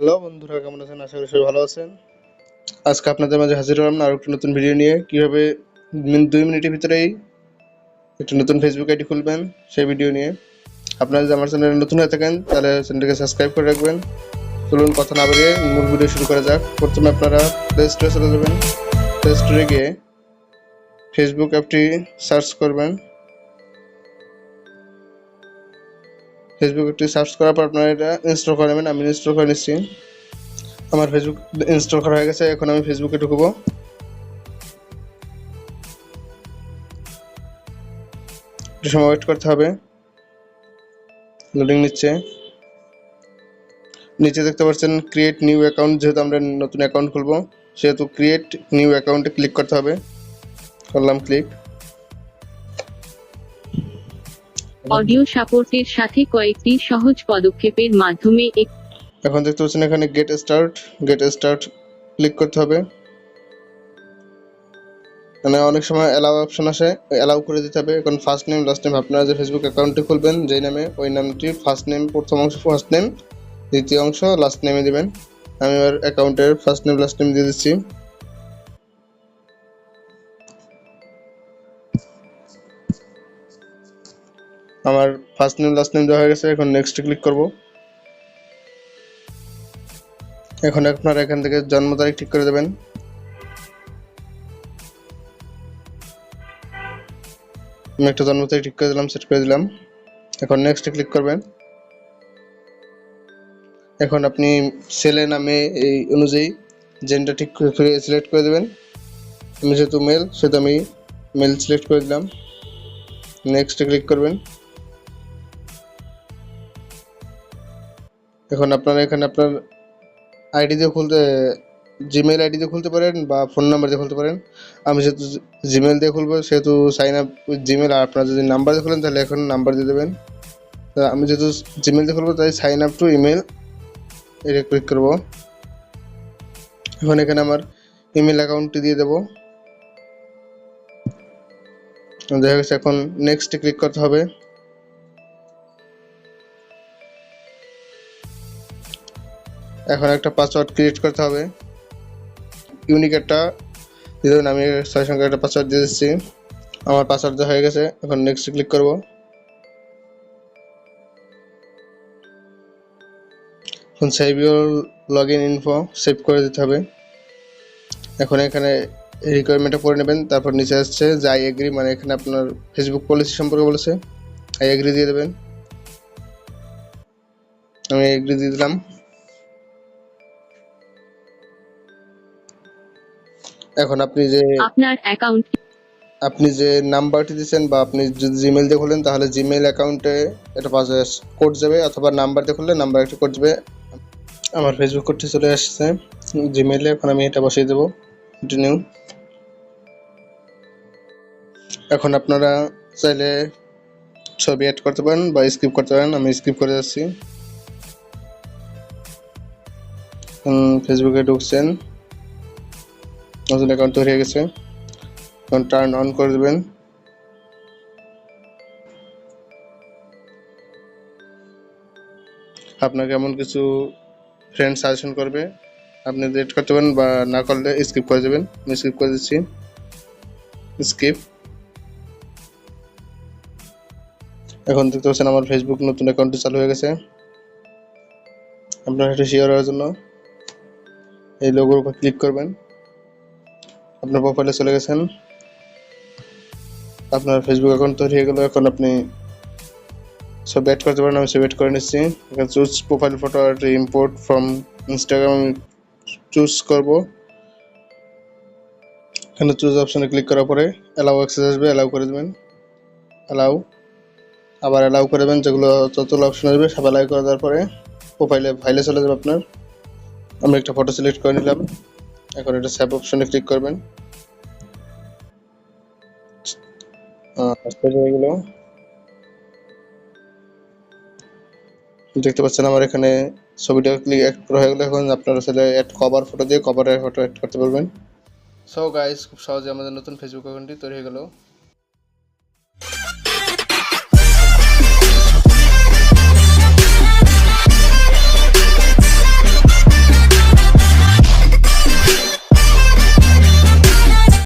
Hello বন্ধুরা, কেমন আছেন? আশা করি সবাই ভালো আছেন। আজকে আপনাদের মাঝে হাজির হলাম আরও একটি নতুন ভিডিও নিয়ে। কীভাবে দুই মিনিটের ভিতরেই একটি নতুন ফেসবুক আইডি খুলবেন সেই ভিডিও নিয়ে। আপনারা যদি আমার চ্যানেলে নতুন হয়ে থাকেন, তাহলে চ্যানেলটাকে সাবস্ক্রাইব করে রাখবেন। চলুন কথা না বাড়িয়ে মূল ভিডিও শুরু করা যাক। প্রথমে আপনারা প্লে স্টোরে চলে যাবেন। প্লে স্টোরে গিয়ে ফেসবুক অ্যাপটি সার্চ করবেন। ফেসবুক অ্যাপটি সার্চ করার পর আপনারা এটা ইনস্টল করে নেবেন, আমি ইনস্টল করে নিচ্ছি। আমার ফেসবুক ইনস্টল করা হয়ে গেছে, এখন আমি ফেসবুকে ঢুকবো। একটু সময় ওয়েট করতে হবে। লোডিং নিচ্ছে। নিচে দেখতে পাচ্ছেন ক্রিয়েট নিউ অ্যাকাউন্ট যেহেতু আমরা নতুন অ্যাকাউন্ট খুলবো, সেহেতু ক্রিয়েট নিউ অ্যাকাউন্টে ক্লিক করতে হবে। করলাম ক্লিক অডিও সাপোর্টের সাথে কয়েকটি সহজ পদক্ষেপের মাধ্যমে এখন দেখতে পাচ্ছেন এখানে get start get start click করতে হবে। মানে অনেক সময় অ্যালাউ অপশন আসে অ্যালাউ করে দিতে হবে। এখন ফার্স্ট নেম লাস্ট নেম আপনারা যে ফেসবুক অ্যাকাউন্টটি খুলবেন, যেই নামে ওই নামটি ফার্স্ট নেম প্রথম অংশ ফার্স্ট নেম দ্বিতীয় অংশ লাস্ট নেমে দিবেন। আমি আমার অ্যাকাউন্টের ফার্স্ট নেম লাস্ট নেম দিয়ে দিচ্ছি। আমার ফার্স্ট নেম লাস্ট নেম দেওয়া হয়ে গেছে, এখন নেক্সট ক্লিক করব। এখন আপনারা এখান থেকে জন্ম তারিখ ঠিক করে দেবেন। আমি একটা জন্ম তারিখ ঠিক করে দিলাম সেট করে দিলাম। এখন নেক্সট ক্লিক করবেন। এখন আপনি ছেলে নামে এই অনুযায়ী জেন্ডার ঠিক করে সিলেক্ট করে দেবেন। আমি যেহেতু মেল সেহেতু আমি মেল সিলেক্ট করে দিলাম। নেক্সট ক্লিক করবেন। এখন আপনারা, এখানে আপনার আইডি দিয়ে খুলতে জিমেল আইডি দিয়ে খুলতে পারেন বা ফোন নাম্বার দিয়ে খুলতে পারেন। আমি যেহেতু জিমেল দিয়ে খুলবো, সেহেতু সাইন আপ উইথ জিমেল আর আপনারা যদি নাম্বার দিয়ে খুলেন, তাহলে এখন নাম্বার দিয়ে দেবেন। আমি যেহেতু জিমেল দিয়ে খুলবো, তাই সাইন আপ টু ইমেল এটা ক্লিক করব। এখন এখানে আমার ইমেল অ্যাকাউন্টটি দিয়ে দেবো। দেখা গেছে এখন নেক্সট ক্লিক করতে হবে। এখন একটা পাসওয়ার্ড ক্রিয়েট করতে হবে। ইউনিক একটা দেবেন আমি ছয় সংখ্যা একটা পাসওয়ার্ড দিয়ে দিচ্ছি। আমার পাসওয়ার্ড হয়ে গেছে, এখন নেক্সট ক্লিক করব। এখন save your log in info save করে দিতে হবে। এখন এখানে রিকোয়ারমেন্টটা পড়ে নেবেন, তারপর নিচে আসছে যে আই এগ্রি মানে এখানে আপনার ফেসবুক পলিসি সম্পর্কে বলেছে। আই এগ্রি দিয়ে দেবেন। আমি এগ্রি দিয়ে দিলাম। এখন আপনি যে আপনার অ্যাকাউন্ট আপনি যে নাম্বারটি দিয়েছেন বা আপনি যদি জিমেল দিয়ে খুলেন তাহলে জিমেল অ্যাকাউন্টে একটা কোড যাবে অথবা নাম্বার দিয়ে খুললে নাম্বার একটা কোড যাবে। আমার ফেসবুক কোডটি চলে আসছে। জিমেলে এখন আমি এটা বসিয়ে দেবো। কন্টিনিউ এখন আপনারা চাইলে ছবি অ্যাড করতে পারেন বা স্কিপ করতে পারেন। আমি স্কিপ করে যাচ্ছি। ফেসবুকে ঢুকছেন। নতুন অ্যাকাউন্ট তৈরি হয়ে গেছে। এখন টার্ন অন করে দেবেন। আপনাকে এমন কিছু ফ্রেন্ড সাজেশন করবে, আপনি রেড করতে পারেন বা না করলে স্কিপ করে দেবেন। আমি স্কিপ করে দিচ্ছি। স্কিপ এখন দেখতে পাচ্ছেন আমার ফেসবুক নতুন অ্যাকাউন্টটি চালু হয়ে গেছে। আপনার এটা শেয়ার হওয়ার জন্য এই লোগোর উপর ক্লিক করবেন। আপনার প্রোফাইলে চলে গেছেন। আপনার ফেসবুক অ্যাকাউন্ট তৈরি হয়ে গেল, এখন আপনি সব অ্যাড করতে পারেন, আমি সব অ্যাড করে নিচ্ছি। এখানে চুজ প্রোফাইল ফটো আর ইম্পোর্ট ফ্রম ইনস্টাগ্রাম আমি চুজ করব। এখানে চুজ অপশানে ক্লিক করার পরে অ্যালাউ অ্যাক্সেস আসবে অ্যালাউ করে দেবেন। অ্যালাউ আবার অ্যালাউ করে দেবেন, যেগুলো যতগুলো অপশান আসবে, সব অ্যালাউ করে দেওয়ার পরে প্রোফাইলে ফাইলে চলে যাবে আপনার। আমি একটা ফটো সিলেক্ট করে নিলাম। এখন এটা সেভ অপশনে ক্লিক করবেন। দেখতে পাচ্ছেন আমার এখানে ছবিটা ক্লিক অ্যাড করা হয়ে গেলো। এখন আপনারা সেটা অ্যাড কভার ফটো দিয়ে কভারের ফটো অ্যাড করতে পারবেন। সো গাইস খুব সহজে আমাদের নতুন ফেসবুক অ্যাকাউন্টটি তৈরি হয়ে গেল।